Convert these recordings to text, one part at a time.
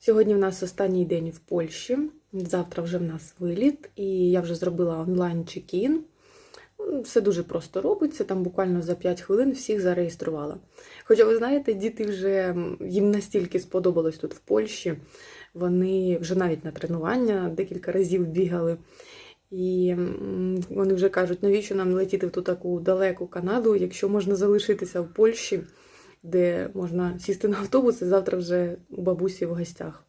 Сьогодні в нас останній день в Польщі. Завтра вже в нас виліт, і я вже зробила онлайн чекін. Все дуже просто робиться, там буквально за 5 хвилин всіх зареєструвала. Хоча, ви знаєте, діти вже їм настільки сподобалось тут в Польщі, вони вже навіть на тренування декілька разів бігали. І вони вже кажуть, навіщо нам летіти в ту таку далеку Канаду, якщо можна залишитися в Польщі, де можна сісти на автобус і завтра вже у бабусі в гостях.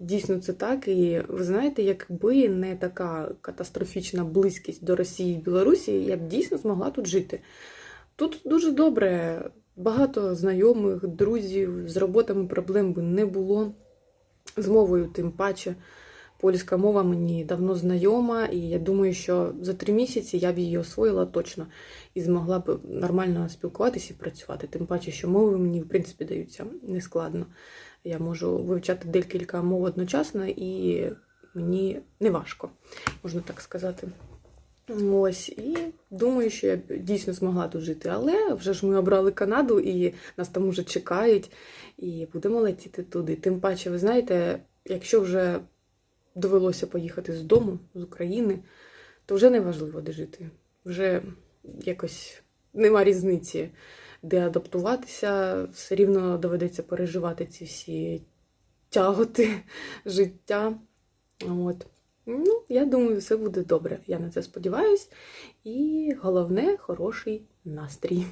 Дійсно, це так. І ви знаєте, якби не така катастрофічна близькість до Росії і Білорусі, я б дійсно змогла тут жити. Тут дуже добре, багато знайомих, друзів, з роботами проблем би не було. З мовою, тим паче. Польська мова мені давно знайома, і я думаю, що за три місяці я б її освоїла точно і змогла б нормально спілкуватися і працювати. Тим паче, що мови мені, в принципі, даються нескладно. Я можу вивчати декілька мов одночасно, і мені не важко, можна так сказати. Ось, і думаю, що я б дійсно змогла тут жити. Але вже ж ми обрали Канаду, і нас там уже чекають, і будемо летіти туди. Тим паче, ви знаєте, якщо вже довелося поїхати з дому, з України, то вже не важливо, де жити. Вже якось нема різниці, де адаптуватися, все рівно доведеться переживати ці всі тяготи життя. От. Ну, я думаю, все буде добре. Я на це сподіваюсь. І головне хороший настрій.